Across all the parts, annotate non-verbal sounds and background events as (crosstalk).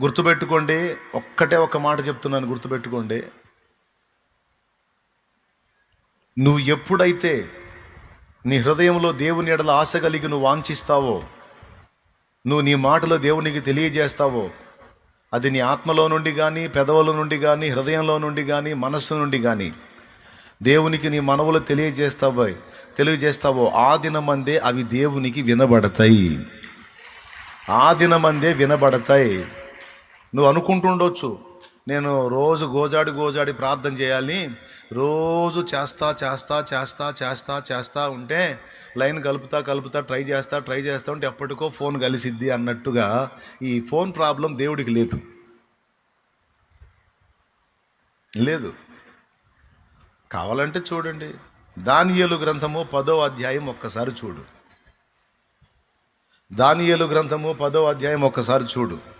గుర్తుపెట్టుకోండి ఒక్కటే ఒక్క మాట చెప్తున్నాను గుర్తుపెట్టుకోండి. నువ్వు ఎప్పుడైతే నీ హృదయంలో దేవుని ఎడల ఆశ కలిగి నువ్వు వాంఛిస్తావో నువ్వు నీ మాటలో దేవునికి తెలియజేస్తావో అది నీ ఆత్మలో నుండి కానీ పెదవుల నుండి కానీ హృదయంలో నుండి కానీ మనస్సు నుండి కానీ దేవునికి నీ మనవులు తెలియజేస్తావో తెలియజేస్తావో ఆ దినమందే అవి దేవునికి వినబడతాయి. ఆ దినమందే వినబడతాయి. నువ్వు అనుకుంటుండొచ్చు నేను రోజు గోజాడి గోజాడి ప్రార్థన చేయాలి. రోజు చేస్తా చేస్తా చేస్తా చేస్తా చేస్తా ఉంటే లైన్ కలుపుతా కలుపుతా ట్రై చేస్తా ట్రై చేస్తా ఉంటే ఎప్పటికో ఫోన్ కలిసిద్ది అన్నట్టుగా ఈ ఫోన్ ప్రాబ్లం దేవుడికి లేదు. లేదు. కావాలంటే చూడండి. దానియలు గ్రంథము పదో అధ్యాయం ఒక్కసారి చూడు. దానియలు గ్రంథము పదో అధ్యాయం ఒక్కసారి చూడు.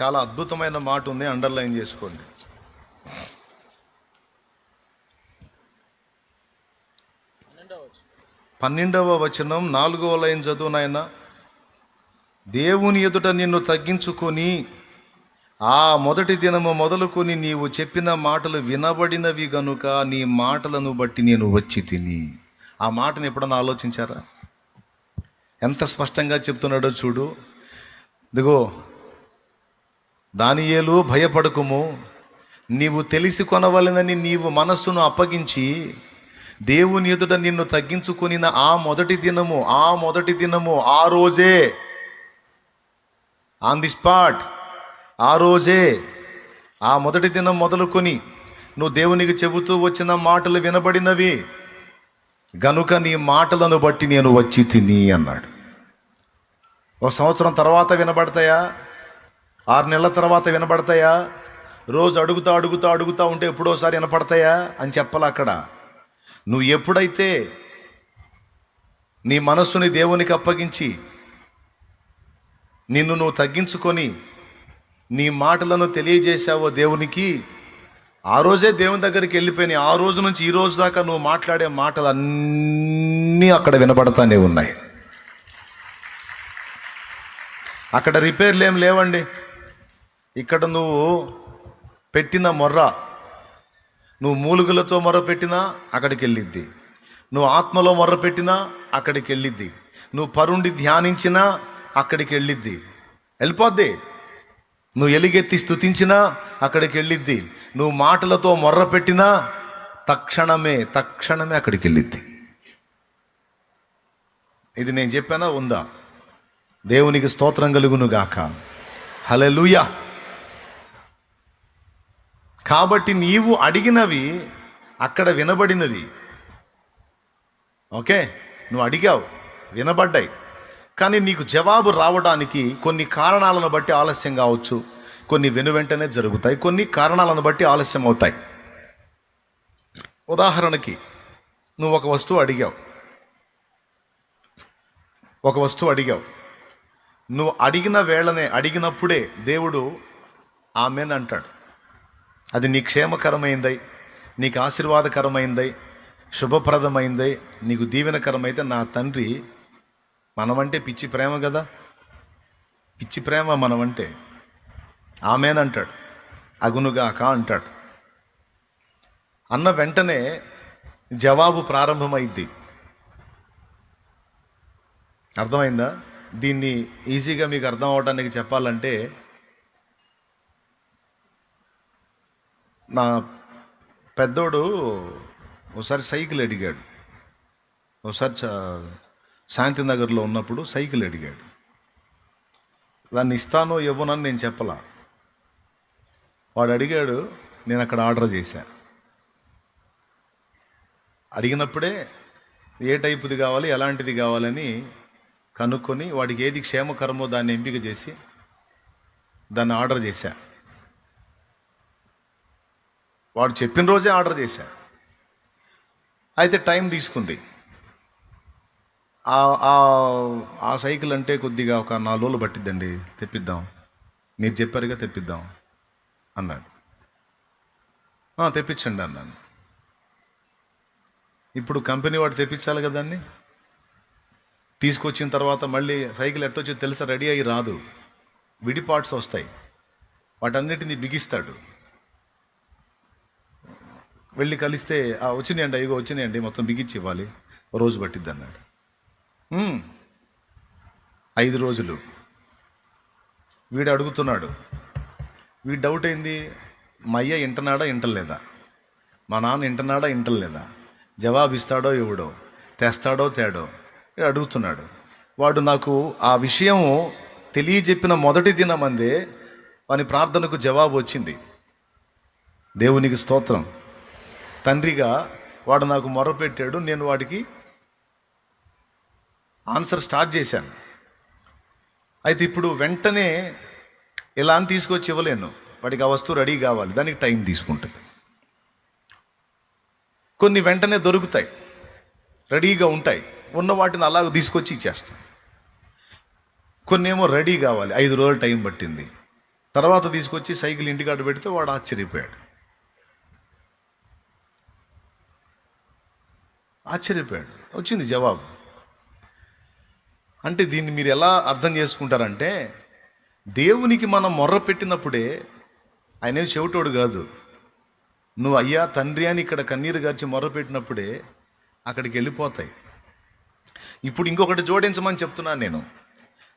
చాలా అద్భుతమైన మాట ఉంది అండర్లైన్ చేసుకోండి. పన్నెండవ వచనం నాలుగవ లైన్ చదువు నాయన. దేవుని ఎదుట నిన్ను తగ్గించుకొని ఆ మొదటి దినము మొదలుకొని నీవు చెప్పిన మాటలు వినబడినవి గనుక నీ మాటలను బట్టి నేను వచ్చి తిని. ఆ మాటను ఎప్పుడన్నా ఆలోచించారా? ఎంత స్పష్టంగా చెప్తున్నాడో చూడు. ఇదిగో దానియేలు భయపడకుము. నీవు తెలిసి కొనవలనని నీవు మనస్సును అప్పగించి దేవుని ఎదుట నిన్ను తగ్గించుకొనిన ఆ మొదటి దినము ఆ మొదటి దినము ఆ రోజే ఆన్ ది స్పాట్ ఆ రోజే ఆ మొదటి దినం మొదలుకొని నువ్వు దేవునికి చెబుతూ వచ్చిన మాటలు వినబడినవి. గనుక నీ మాటలను బట్టి నేను వచ్చి తిని అన్నాడు. ఒక సంవత్సరం తర్వాత వినబడతాయా? ఆరు నెలల తర్వాత వినపడతాయా రోజు అడుగుతా అడుగుతా అడుగుతా ఉంటే ఎప్పుడోసారి వినపడతాయా అని చెప్పాలి అక్కడ. నువ్వు ఎప్పుడైతే నీ మనస్సుని దేవునికి అప్పగించి నిన్ను నువ్వు తగ్గించుకొని నీ మాటలను తెలియజేశావో దేవునికి ఆ రోజే దేవుని దగ్గరికి వెళ్ళిపోయినాయి. ఆ రోజు నుంచి ఈ రోజు దాకా నువ్వు మాట్లాడే మాటలు అన్నీ అక్కడ వినపడతానే ఉన్నాయి. అక్కడ రిపేర్లు ఏం లేవండి. ఇక్కడ నువ్వు పెట్టిన మొర్ర నువ్వు మూలుగులతో మొర్ర పెట్టినా అక్కడికి వెళ్ళిద్ది నువ్వు ఆత్మలో మొర్ర పెట్టినా అక్కడికి వెళ్ళిద్ది నువ్వు పరుండి ధ్యానించినా అక్కడికి వెళ్ళిద్ది వెళ్ళిపోద్ది. నువ్వు ఎలుగెత్తి స్థుతించినా అక్కడికి వెళ్ళిద్ది నువ్వు మాటలతో మొర్ర పెట్టినా తక్షణమే తక్షణమే అక్కడికి వెళ్ళిద్ది ఇది నేను చెప్పానా? ఉందా? దేవునికి స్తోత్రం కలుగునుగాక. గాక హలెలూయా కాబట్టి నీవు అడిగినవి అక్కడ వినబడినవి ఓకే? నువ్వు అడిగావు వినబడ్డాయి. కానీ నీకు జవాబు రావడానికి కొన్ని కారణాలను బట్టి ఆలస్యం కావచ్చు. కొన్ని వెను వెంటనే జరుగుతాయి కొన్ని కారణాలను బట్టి ఆలస్యం అవుతాయి. ఉదాహరణకి నువ్వు ఒక వస్తువు అడిగావు. ఒక వస్తువు అడిగావు. నువ్వు అడిగిన వేళనే అడిగినప్పుడే దేవుడు ఆమెన్ అంటాడు. అది నీ క్షేమకరమైందై నీకు ఆశీర్వాదకరమైందై శుభప్రదమైందై నీకు దీవెనకరమైతే నా తండ్రి మనమంటే పిచ్చి ప్రేమ కదా పిచ్చి ప్రేమ మనమంటే ఆమెనంటాడు అగునుగాక అంటాడు. అన్న వెంటనే జవాబు ప్రారంభమైద్ది. అర్థమైందా? దీన్ని ఈజీగా మీకు అర్థం అవడానికి చెప్పాలంటే నా పెద్దోడు ఒకసారి సైకిల్ అడిగాడు. ఒకసారి చ- శాంతి నగర్లో ఉన్నప్పుడు సైకిల్ అడిగాడు. దాన్ని ఇస్తానో ఇవ్వనని నేను చెప్పలా. వాడు అడిగాడు నేను అక్కడ ఆర్డర్ చేశాను అడిగినప్పుడే ఏ టైపుది కావాలి ఎలాంటిది కావాలని కనుక్కొని వాడికి ఏది క్షేమకరమో దాన్ని ఎంపిక చేసి దాన్ని ఆర్డర్ చేశాను వాడు చెప్పిన రోజే ఆర్డర్ చేశా. అయితే టైం తీసుకుంది. ఆ- సైకిల్ అంటే కొద్దిగా ఒక నాలుగు రోజులు పట్టిద్దండి. తెప్పిద్దాం. మీరు చెప్పారుగా తెప్పిద్దాం అన్నాడు. తెప్పించండి అన్నాను. ఇప్పుడు కంపెనీ వాడు తెప్పించాలి కదా దాన్ని తీసుకొచ్చిన తర్వాత మళ్ళీ సైకిల్ ఎట్టొచ్చో తెలుసా? రెడీ అయ్యి రాదు. విడి పార్ట్స్ వస్తాయి. వాటన్నిటిని బిగిస్తాడు. వెళ్ళి కలిస్తే వచ్చినాయండి ఇగో వచ్చినాయండి మొత్తం బిగించి ఇవ్వాలి. రోజు పట్టిద్ది అన్నాడు. ఐదు రోజులు. వీడు అడుగుతున్నాడు వీడు డౌట్ అయింది మా అయ్య ఇంటనాడా ఇంటలేదా? మా నాన్న ఇంటనాడా ఇంటలేదా? జవాబు ఇస్తాడో ఇవ్వడో? తెస్తాడో తేడో? వీడు అడుగుతున్నాడు. వాడు నాకు ఆ విషయం తెలియజెప్పిన మొదటి దినమందే వాని ప్రార్థనకు జవాబు వచ్చింది. దేవునికి స్తోత్రం. తండ్రిగా వాడు నాకు మొరపెట్టాడు నేను వాడికి ఆన్సర్ స్టార్ట్ చేశాను. అయితే ఇప్పుడు వెంటనే ఇలా అని తీసుకొచ్చి ఇవ్వలేను. వాడికి ఆ వస్తువు రెడీ కావాలి దానికి టైం తీసుకుంటుంది. కొన్ని వెంటనే దొరుకుతాయి రెడీగా ఉంటాయి ఉన్న వాటిని అలాగ తీసుకొచ్చి ఇచ్చేస్తాం కొన్ని ఏమో రెడీ కావాలి ఐదు రోజులు టైం పట్టింది. తర్వాత తీసుకొచ్చి సైకిల్ ఇంటికాడ పెడితే వాడు ఆశ్చర్యపోయాడు. ఆశ్చర్యపోయాడు. వచ్చింది జవాబు. అంటే దీన్ని మీరు ఎలా అర్థం చేసుకుంటారంటే దేవునికి మనం మొర్ర పెట్టినప్పుడే ఆయన ఏం చెవిటోడు కాదు. నువ్వు అయ్యా తండ్రి అని ఇక్కడ కన్నీరు గార్చి మొర్ర పెట్టినప్పుడే అక్కడికి వెళ్ళిపోతాయి. ఇప్పుడు ఇంకొకటి జోడించమని చెప్తున్నాను నేను.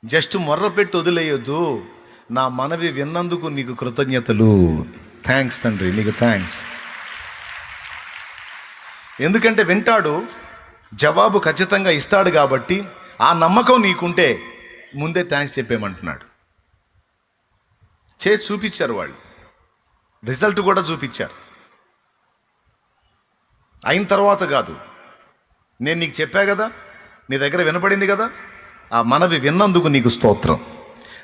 జస్ట్ మొర్ర పెట్టి వదిలేయొద్దు. నా మనవి విన్నందుకు నీకు కృతజ్ఞతలు. థ్యాంక్స్ తండ్రి నీకు థ్యాంక్స్. ఎందుకంటే వింటాడు జవాబు ఖచ్చితంగా ఇస్తాడు కాబట్టి ఆ నమ్మకం నీకుంటే ముందే థ్యాంక్స్ చెప్పేమంటున్నాడు చేసి చూపించారు వాళ్ళు. రిజల్ట్ కూడా చూపించారు. అయిన తర్వాత కాదు. నేను నీకు చెప్పా కదా నీ దగ్గర వినపడింది కదా ఆ మనవి విన్నందుకు నీకు స్తోత్రం.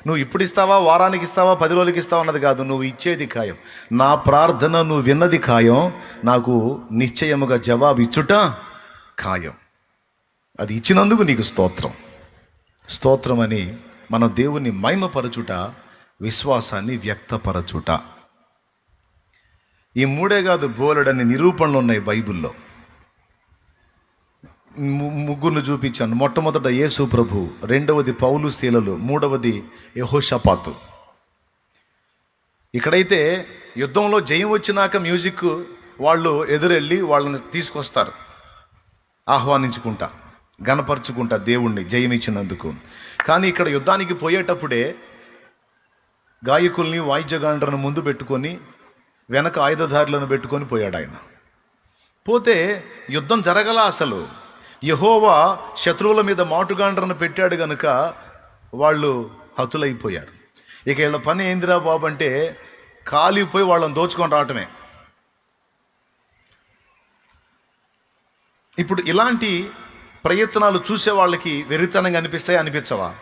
నువ్వు ఇప్పుడు ఇస్తావా వారానికి ఇస్తావా పది రోజులకి ఇస్తావా అన్నది కాదు నువ్వు ఇచ్చేది ఖాయం. నా ప్రార్థన నువ్వు విన్నది ఖాయం నాకు నిశ్చయముగా జవాబు ఇచ్చుట ఖాయం. అది ఇచ్చినందుకు నీకు స్తోత్రం. స్తోత్రం అని మన దేవుని మహిమపరచుట విశ్వాసాన్ని వ్యక్తపరచుట. ఈ మూడే కాదు బోలెడని నిరూపణలు ఉన్నాయి బైబిల్లో. ముగ్గురును చూపించాను. మొట్టమొదట యేసు ప్రభు రెండవది పౌలు శీలలు మూడవది యహోషపాతు. ఇక్కడైతే యుద్ధంలో జయం వచ్చినాక మ్యూజిక్ వాళ్ళు ఎదురెళ్ళి వాళ్ళని తీసుకొస్తారు. ఆహ్వానించుకుంటా గనపరుచుకుంటా దేవుణ్ణి జయమిచ్చినందుకు. కానీ ఇక్కడ యుద్ధానికి పోయేటప్పుడే గాయకుల్ని వాయిద్యగాండ్రను ముందు పెట్టుకొని వెనక ఆయుధధారులను పెట్టుకొని పోయాడు ఆయన పోతే యుద్ధం జరగల అసలు. యహోవా శత్రువుల మీద మాటుగాండ్రను పెట్టాడు గనుక వాళ్ళు హతులైపోయారు. ఇక వీళ్ళ పని ఏందిరా బాబు అంటే కాలిపోయి వాళ్ళని దోచుకొని రావటమే. ఇప్పుడు ఇలాంటి ప్రయత్నాలు చూసే వాళ్ళకి వెరితనంగా అనిపిస్తాయి? అనిపించవా?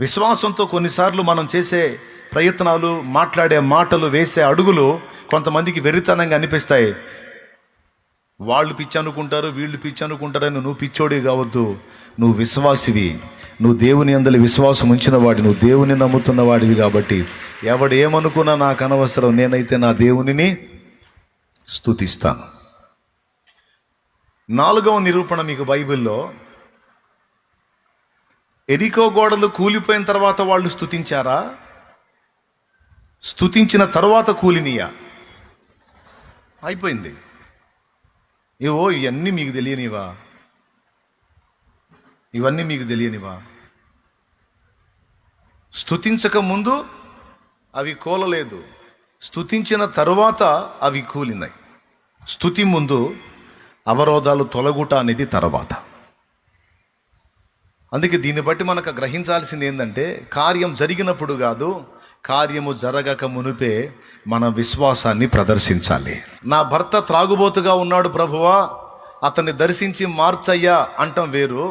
విశ్వాసంతో కొన్నిసార్లు మనం చేసే ప్రయత్నాలు మాట్లాడే మాటలు వేసే అడుగులు కొంతమందికి వెరితనంగా అనిపిస్తాయి. వాళ్ళు పిచ్చి అనుకుంటారు వీళ్ళు పిచ్చి అనుకుంటారని నువ్వు పిచ్చోడి కావద్దు. నువ్వు విశ్వాసివి. నువ్వు దేవుని అందరి విశ్వాసం ఉంచిన వాడి నువ్వు దేవుని నమ్ముతున్న వాడివి కాబట్టి ఎవడు ఏమనుకున్నా నాకు అనవసరం. నేనైతే నా దేవునిని స్తుతిస్తాను. నాలుగవ నిరూపణ మీకు బైబిల్లో ఎరికో గోడలు కూలిపోయిన తర్వాత వాళ్ళు స్తుతించారా? స్తుతించిన తర్వాత కూలినియా? అయిపోయింది. ఏవో ఇవన్నీ మీకు తెలియనివా? ఇవన్నీ మీకు తెలియనివా? స్తుతించక ముందు అవి కూలలేదు. స్తుతించిన తరువాత అవి కూలినాయి. స్తుతి ముందు అవరోధాలు తొలగుట అనేది తర్వాత. అందుకే దీన్ని బట్టి మనకు గ్రహించాల్సింది ఏంటంటే కార్యం జరిగినప్పుడు కాదు కార్యము జరగక మునిపే మన విశ్వాసాన్ని ప్రదర్శించాలి నా భర్త త్రాగుబోతుగా ఉన్నాడు ప్రభువా అతన్ని దర్శించి మార్చయ్యా అంటాం వేరు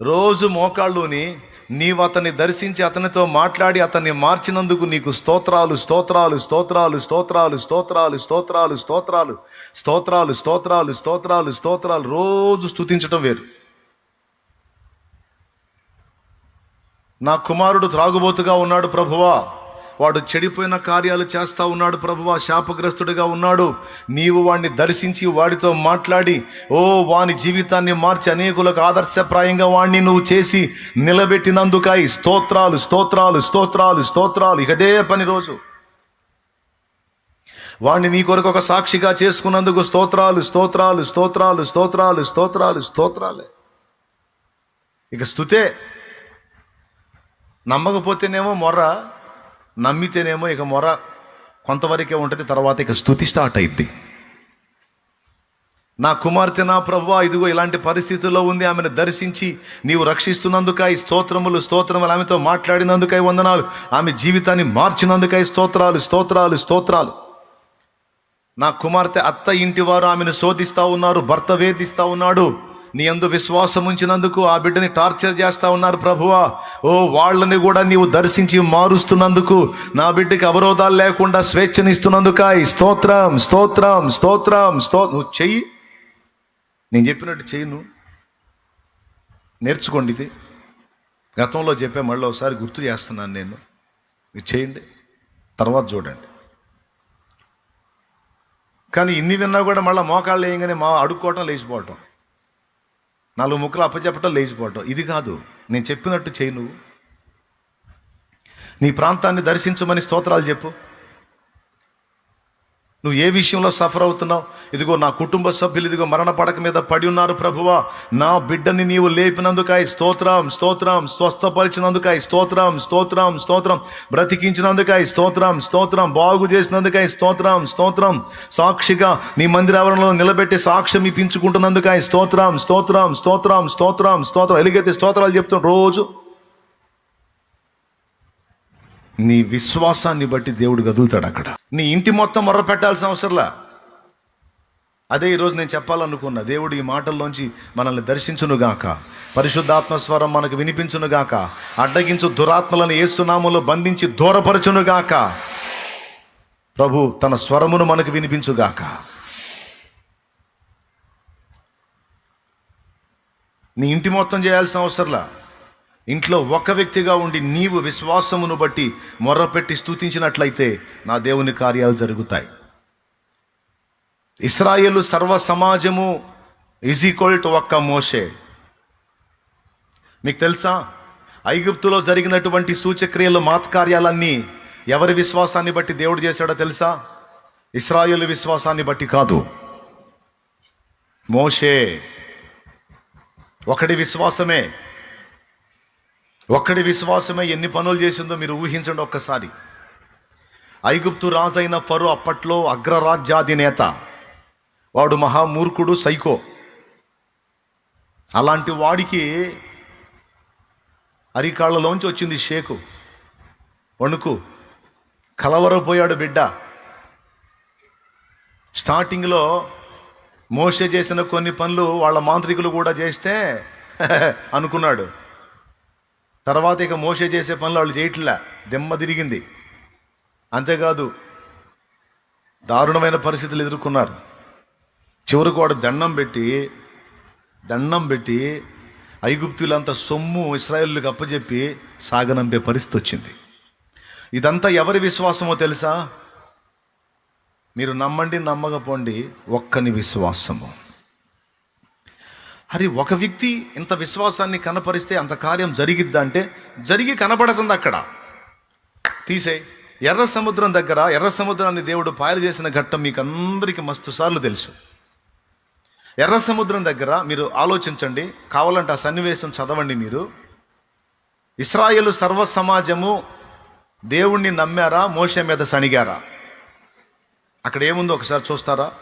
రోజు మోకాళ్ళుని నీవు అతన్ని దర్శించి అతనితో మాట్లాడి అతన్ని మార్చినందుకు నీకు స్తోత్రాలు స్తోత్రాలు స్తోత్రాలు స్తోత్రాలు స్తోత్రాలు స్తోత్రాలు స్తోత్రాలు స్తోత్రాలు స్తోత్రాలు స్తోత్రాలు స్తోత్రాలు రోజు స్తుతించటం వేరు నా కుమారుడు త్రాగుబోతుగా ఉన్నాడు ప్రభువా. వాడు చెడిపోయిన కార్యాలు చేస్తా ఉన్నాడు ప్రభువా శాపగ్రస్తుడిగా ఉన్నాడు. నీవు వాడిని దర్శించి వాడితో మాట్లాడి ఓ వాని జీవితాన్ని మార్చి అనేకులకు ఆదర్శప్రాయంగా వాణ్ణి నువ్వు చేసి నిలబెట్టినందుకై స్తోత్రాలు స్తోత్రాలు స్తోత్రాలు స్తోత్రాలు. ఇకదే పని రోజు. వాణ్ణి నీ కొరకు ఒక సాక్షిగా చేసుకున్నందుకు స్తోత్రాలు స్తోత్రాలు స్తోత్రాలు స్తోత్రాలు స్తోత్రాలు స్తోత్రాలే. ఇక స్తుతే నమ్మకపోతేనేమో మొర్ర నమ్మితేనేమో ఇక మొర కొంతవరకే ఉంటుంది తర్వాత ఇక స్థుతి స్టార్ట్ అయింది నా కుమార్తె నా ప్రభు ఇదిగో ఇలాంటి పరిస్థితుల్లో ఉంది ఆమెను దర్శించి నీవు రక్షిస్తున్నందుకై స్తోత్రములు స్తోత్రములు ఆమెతో మాట్లాడినందుకై వందనాలు. ఆమె జీవితాన్ని మార్చినందుకై స్తోత్రాలు స్తోత్రాలు స్తోత్రాలు. నా కుమార్తె అత్త ఇంటి వారు ఆమెను శోధిస్తూ ఉన్నారు భర్త వేధిస్తూ ఉన్నాడు. నీ అందు విశ్వాసం ఉంచినందుకు ఆ బిడ్డని టార్చర్ చేస్తా ఉన్నారు ప్రభువా. ఓ వాళ్ళని కూడా నీవు దర్శించి మారుస్తున్నందుకు నా బిడ్డకి అవరోధాలు లేకుండా స్వేచ్ఛనిస్తున్నందుకై స్తోత్రం స్తోత్రం స్తోత్రం స్తో నువ్వు చెయ్యి. నేను చెప్పినట్టు చెయ్యి నువ్వు. నేర్చుకోండి ఇది. గతంలో చెప్పే మళ్ళీ ఒకసారి గుర్తు చేస్తున్నాను నేను. ఇది చేయండి. తర్వాత చూడండి. కానీ ఇన్ని విన్నా కూడా మళ్ళీ మోకాళ్ళు వేయగానే మా అడుక్కోవటం లేచిపోవటం. నాలుగు ముక్కలు అప్పచెప్పటం లేచిపోవటం. ఇది కాదు. నేను చెప్పినట్టు చేయి నువ్వు. నీ ప్రాంతాన్ని దర్శించమని స్తోత్రాలు చెప్పు. నువ్వు ఏ విషయంలో సఫర్ అవుతున్నావు? ఇదిగో నా కుటుంబ సభ్యులు ఇదిగో మరణ పడక మీద పడి ఉన్నారు ప్రభువా. నా బిడ్డని నీవు లేపినందుకై స్తోత్రం స్తోత్రం స్వస్థపరిచినందుకై స్తోత్రం స్తోత్రం స్తోత్రం బ్రతికించినందుకాయి స్తోత్రం స్తోత్రం బాగు చేసినందుకై స్తోత్రం స్తోత్రం. సాక్షిగా నీ మందిరావరణలో నిలబెట్టి సాక్ష్యం ఇప్పించుకుంటున్నందుకై స్తోత్రం స్తోత్రం స్తోత్రం స్తోత్రం స్తోత్రం. ఎలుగైతే స్తోత్రాలు చెప్తాం రోజు నీ విశ్వాసాన్ని బట్టి దేవుడు కదులుతాడు అక్కడ. నీ ఇంటి మొత్తం మొర్ర పెట్టాల్సిన అవసరంలా? అదే ఈరోజు నేను చెప్పాలనుకున్న దేవుడు ఈ మాటల్లోంచి మనల్ని దర్శించునుగాక. పరిశుద్ధాత్మస్వరం మనకు వినిపించునుగాక. అడ్డగించు దురాత్మలను ఏసునామంలో బంధించి దూరపరచునుగాక. ప్రభు తన స్వరమును మనకు వినిపించుగాక. నీ ఇంటి మొత్తం చేయాల్సిన అవసరంలా? ఇంట్లో ఒక వ్యక్తిగా ఉండి నీవు విశ్వాసమును బట్టి మొర్రపెట్టి స్థుతించినట్లయితే నా దేవుని కార్యాలు జరుగుతాయి. ఇస్రాయేలు సర్వ సమాజము ఈజ్ ఈక్వల్ టు ఒక్క మోషే. మీకు తెలుసా? ఐగుప్తులో జరిగినటువంటి సూచక్రియలు మాత్కార్యాలన్నీ ఎవరి విశ్వాసాన్ని బట్టి దేవుడు చేశాడో తెలుసా? ఇస్రాయేల్ విశ్వాసాన్ని బట్టి కాదు. మోషే ఒకడి విశ్వాసమే. ఒక్కడి విశ్వాసమే ఎన్ని పనులు చేసిందో మీరు ఊహించండి ఒక్కసారి. ఐగుప్తు రాజైన ఫరు అప్పట్లో అగ్రరాజ్యాధినేత వాడు మహామూర్ఖుడు సైకో. అలాంటి వాడికి అరికాళ్ళలోంచి వచ్చింది షేకు. వణుకు. కలవరపోయాడు బిడ్డ. స్టార్టింగ్లో మోస చేసిన కొన్ని పనులు వాళ్ళ మాంత్రికులు కూడా చేస్తే (laughs) అనుకున్నాడు. తర్వాత ఇక మోసే చేసే పనులు వాళ్ళు చేయట్లా. దెమ్మ తిరిగింది. అంతేకాదు దారుణమైన పరిస్థితులు ఎదుర్కొన్నారు. చివరికి వాడు దండం పెట్టి దండం పెట్టి ఐగుప్తులంతా సొమ్ము ఇస్రాయల్కి అప్పచెప్పి సాగనంపే పరిస్థితి వచ్చింది. ఇదంతా ఎవరి విశ్వాసమో తెలుసా? మీరు నమ్మండి నమ్మకపోండి ఒక్కని విశ్వాసము. అది ఒక వ్యక్తి ఇంత విశ్వాసాన్ని కనపరిస్తే అంత కార్యం జరిగిద్దా అంటే జరిగి కనపడుతుంది అక్కడ. తీసే ఎర్ర సముద్రం దగ్గర ఎర్ర సముద్రాన్ని దేవుడు పాయలు చేసిన ఘట్టం మీకు అందరికీ మస్తు సార్లు తెలుసు. ఎర్ర సముద్రం దగ్గర మీరు ఆలోచించండి కావాలంటే ఆ సన్నివేశం చదవండి మీరు. ఇస్రాయేలు సర్వ సమాజము దేవుణ్ణి నమ్మారా మోష మీద సణిగారా? అక్కడ ఏముందో ఒకసారి చూస్తారా?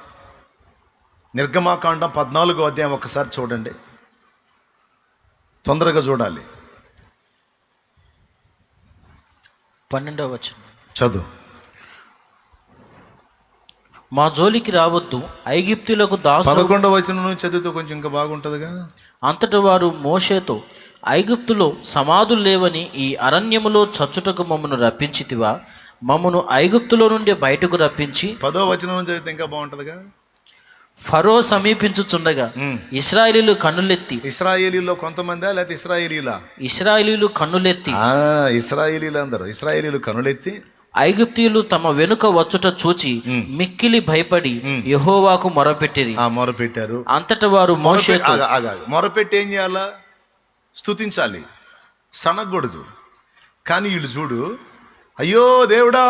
నిర్గమాకాండం పద్నాలుగో అధ్యాయం ఒకసారి చూడండి. తొందరగా చూడాలి. పన్నెండవ వచనం. చదువు. మా జోలికి రావద్దు ఐగిప్తులకు దాసు పదకొండవ వచనం చదివితే కొంచెం ఇంకా బాగుంటుందిగా? అంతట వారు మోషేతో ఐగుప్తులో సమాధులు లేవని ఈ అరణ్యములో చచ్చుటకు మమ్మను రప్పించితివా? మమ్మను ఐగుప్తులో నుండి బయటకు రప్పించి పదో వచనం చదివితే ఇంకా బాగుంటుందిగా? ఫరో సమీపించుచుండగా. ఇస్రాయేలీలు కన్నులెత్తి ఇస్రాయేలీలో కొంతమందా లేకపోతే ఇస్రాయేలీలా? ఇస్రాయేలీలు కన్నులెత్తి ఆ, ఇస్రాయేలీలు అందరు. ఇస్రాయేలీలు కనులెత్తి ఐగుప్తీయులు తమ వెనుక వచ్చుట చూచి మిక్కిలి భయపడి యెహోవాకు మొరపెట్టిరి. ఆ మొరపెట్టారు. అంతట వారు మోషే మొరపెట్టి- ఏం చేయాలా? స్తుతించాలి. సనగకూడదు. కానీ వీళ్ళు చూడు అయ్యో దేవుడా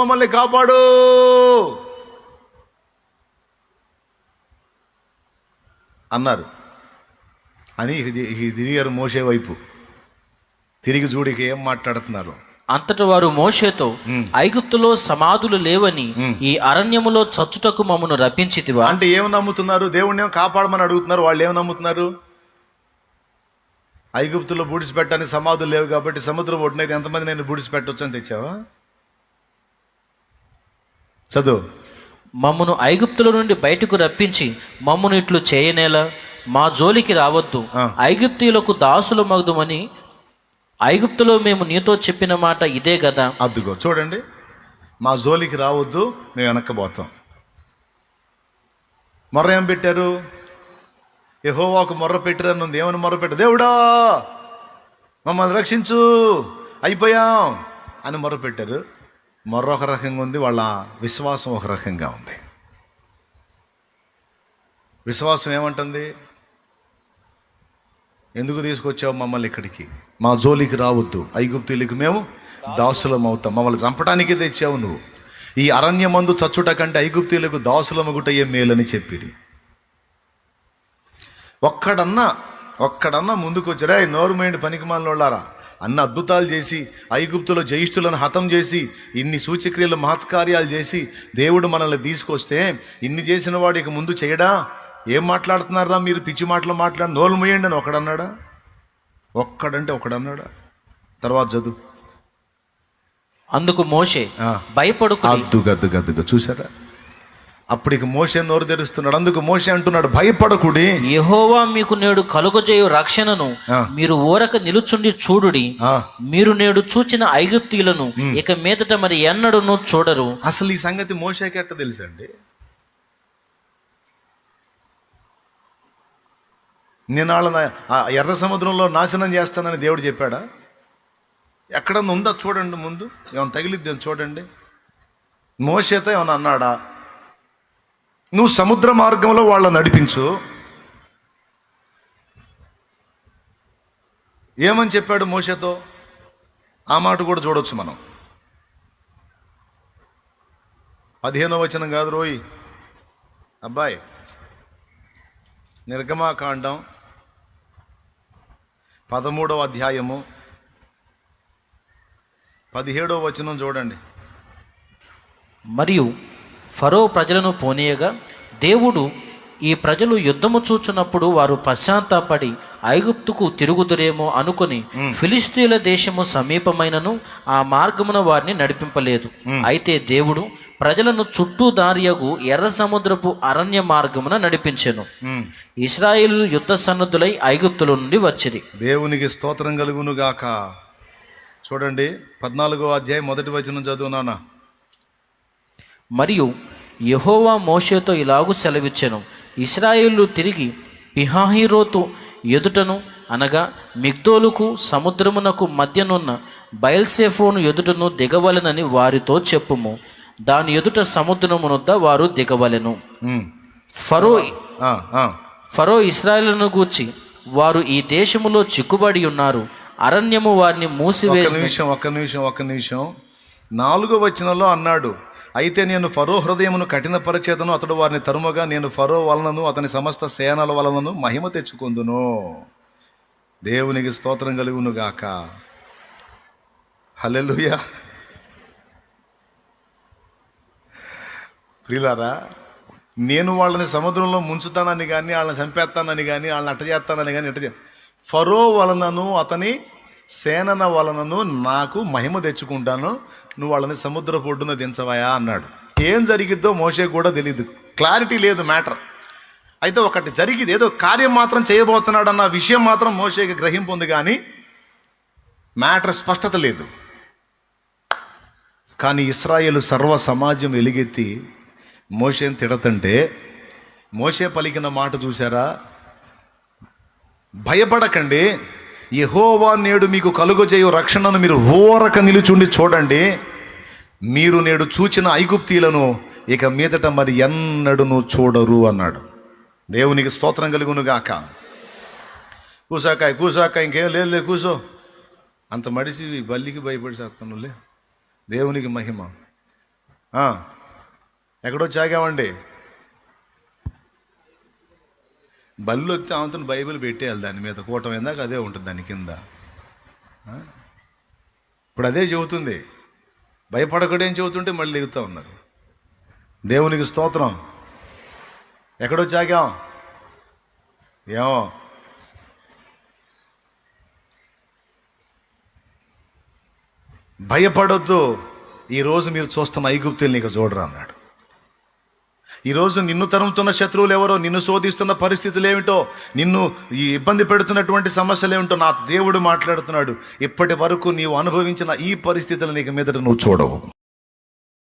మమ్మల్ని కాపాడు! అన్నారు. అని తిరిగారు మోసే వైపు తిరిగి చూడు ఇక ఏం మాట్లాడుతున్నారు? అంతట వారు మోషేతో ఐగుప్తులో సమాధులు లేవని ఈ అరణ్యములో చచ్చుటకు మమ్మను రప్పించితివా? అంటే ఏం నమ్ముతున్నారు? దేవుణ్ణి కాపాడమని అడుగుతున్నారు? వాళ్ళు ఏం నమ్ముతున్నారు? ఐగుప్తులో బూడిసిపెట్టని సమాధులు లేవు కాబట్టి సముద్రం ఒడ్డునైతే ఎంతమంది నేను బూడిసిపెట్టొచ్చు అని తెచ్చావా? చదువు. మమ్మను ఐగుప్తుల నుండి బయటకు రప్పించి మమ్మను ఇట్లు చేయనేలా? మా జోలికి రావద్దు. ఆ. ఐగుప్తీయులకు దాసులు మగదుమని ఐగుప్తులో మేము నీతో చెప్పిన మాట ఇదే కదా? అద్దుగో చూడండి. మా జోలికి రావద్దు మేము వెనక్కిపోతాం. మొర్ర ఏం పెట్టారు? యెహోవాకు మొర్ర పెట్టిరని ఉంది ఏమని మొర్ర పెట్టారు? దేవుడా! మమ్మల్ని రక్షించు. అయిపోయాం అని మొర్ర పెట్టారు. మరొక రకంగా ఉంది వాళ్ళ విశ్వాసం ఒక రకంగా ఉంది. విశ్వాసం ఏమంటుంది? ఎందుకు తీసుకొచ్చావు మమ్మల్ని ఇక్కడికి? మా జోలికి రావద్దు ఐగుప్తులకి మేము దాసులం అవుతాం. మమ్మల్ని చంపడానికే తెచ్చావు నువ్వు. ఈ అరణ్యమందు చచ్చుట కంటే ఐగుప్తులకు దాసులమగుటయ్యే మేలని చెప్పిరి. ఒక్కడన్నా ఒక్కడన్నా ముందుకు వచ్చారా నోరు మేండి పనికి వాళ్ళారా అన్న అద్భుతాలు చేసి ఐగుప్తులో జయిష్ఠులను హతం చేసి ఇన్ని సూచక్రియలు మహత్కార్యాలు చేసి దేవుడు మనల్ని తీసుకొస్తే ఇన్ని చేసిన వాడికి ముందు చేయడా? ఏం మాట్లాడుతున్నారా మీరు? పిచ్చి మాటలు మాట్లాడి నోరు మూయండి అని ఒకడన్నాడా? ఒక్కడంటే ఒకడన్నాడా? తర్వాత చదువు. అందుకు మోషే. భయపడుకు చూసారా అప్పటికి మోసే నోరు తెరుస్తున్నాడు. అందుకు మోసే అంటున్నాడు భయపడకుడి. యెహోవా మీకు నేడు కలుగజేయు రక్షణను. మీరు ఊరక నిలుచుండి చూడుడి. మీరు నేడు చూచిన ఐగుప్తీయులను ఇక మీదట మరి ఎన్నడూనూ చూడరు. అసలు ఈ సంగతి మోసేకి ఎట్ట తెలుసండి? నేను వాళ్ళని ఎర్ర సముద్రంలో నాశనం చేస్తానని దేవుడు చెప్పాడా? ఎక్కడన్నా ఉందా చూడండి ముందు? ఏమైనా తగిలిద్ది చూడండి? మోసేతో ఏమైనా అన్నాడా? నువ్వు సముద్ర మార్గంలో వాళ్ళని నడిపించు. ఏమని చెప్పాడు మోసేతో ఆ మాట కూడా చూడొచ్చు మనం. పదిహేనో వచనం కాదు రోయ్. అబ్బాయి నిర్గమాకాండం పదమూడవ అధ్యాయము పదిహేడవ వచనం చూడండి. మరియు ఫరో ప్రజలను పోనీయగా దేవుడు ఈ ప్రజలు యుద్ధము చూచున్నప్పుడు వారు పశ్చాత్తాపడి ఐగుప్తుకు తిరుగుదురేమో అనుకుని ఫిలిస్తీన్ల దేశము సమీపమైనను ఆ మార్గమున వారిని నడిపింపలేదు. అయితే దేవుడు ప్రజలను చుట్టూ దారియగు ఎర్ర సముద్రపు అరణ్య మార్గమున నడిపించెను. ఇస్రాయేలు యుద్ధ సన్నద్ధులై ఐగుప్తుల నుండి వచ్చిరి. దేవునికి స్తోత్రం కలుగును గాక చూడండి పద్నాలుగో అధ్యాయం మొదటి వచనం చదువునానా మరియు యెహోవా మోషేతో ఇలాగు సెలవిచ్చెను. ఇస్రాయేలు తిరిగి పిహాహిరోతు ఎదుటను అనగా మిగ్దోలుకు సముద్రమునకు మధ్యనున్న బయల్సేఫోను ఎదుటను దిగవలెనని వారితో చెప్పుము. దాని ఎదుట సముద్రమునొద్ద వారు దిగవలెను. ఫరో. ఫరో ఇస్రాయేలును గూర్చి వారు ఈ దేశములో చిక్కుబడి ఉన్నారు. అరణ్యము వారిని మూసివేసి నిమిషం ఒక్క నిమిషం ఒక్క నిమిషం. నాలుగో వచనంలో అన్నాడు అయితే నేను ఫరో హృదయమును కఠినపరచేతను అతడు వారిని తరుమగా నేను ఫరో వలనను అతని సమస్త సేనల వలనను మహిమ తెచ్చుకుందును. దేవునికి స్తోత్రం కలుగునుగాక. గాక ప్రిలారా నేను వాళ్ళని సముద్రంలో ముంచుతానని కానీ వాళ్ళని చంపేస్తానని కానీ వాళ్ళని అట్ట చేస్తానని కానీ ఇట్ట చే- ఫరో వలనను అతని సేనన వలనను నాకు మహిమ తెచ్చుకుంటాను. నువ్వు వాళ్ళని సముద్ర పొడ్డున దించవయా అన్నాడు. ఏం జరిగిద్దో మోషే కూడా తెలియదు క్లారిటీ లేదు మ్యాటర్. అయితే ఒకటి జరిగింది. ఏదో కార్యం మాత్రం చేయబోతున్నాడు అన్న విషయం మాత్రం మోషేకి గ్రహింపు ఉంది కానీ మ్యాటర్ స్పష్టత లేదు. కానీ ఇస్రాయేల్ సర్వ సమాజం ఎలుగెత్తి మోషేని తిడతంటే మోషే పలికిన మాట చూసారా భయపడకండి. యహోవా నేడు మీకు కలుగజేయు రక్షణను మీరు ఓరక నిలుచుండి చూడండి. మీరు నేడు చూచిన ఐగుప్తీలను ఇక మీదట మరి ఎన్నడును చూడరు అన్నాడు. దేవునికి స్తోత్రం కలుగును గాక. కూసాకాయ కూసాకాయ ఇంకేం లేదు లే కూసో. అంత మడిసి బల్లికి భయపడి చేస్తానులే దేవునికి మహిమ. ఎక్కడో చాగామండి. బళ్ళు వస్తే ఆమెతో బైబిల్ పెట్టేయాలి దాని మీద. కూటం ఇందాక అదే ఉంటుంది దాని కింద. ఇప్పుడు అదే చెబుతుంది. భయపడకడేం చెబుతుంటే మళ్ళీ దిగుతూ ఉన్నారు. దేవునికి స్తోత్రం. ఎక్కడో చాగాం ఏమో. భయపడొద్దు. ఈరోజు మీరు చూస్తున్న ఐగుప్తుల్ని నీకు చూడరు అన్నాడు. ఈరోజు నిన్ను తరుముతున్న శత్రువులు ఎవరో నిన్ను శోధిస్తున్న పరిస్థితులు ఏమిటో నిన్ను ఈ ఇబ్బంది పెడుతున్నటువంటి సమస్యలు ఏమిటో నా దేవుడు మాట్లాడుతున్నాడు. ఇప్పటి వరకు నీవు అనుభవించిన ఈ పరిస్థితులు నీకు మీదట నువ్వు చూడవు.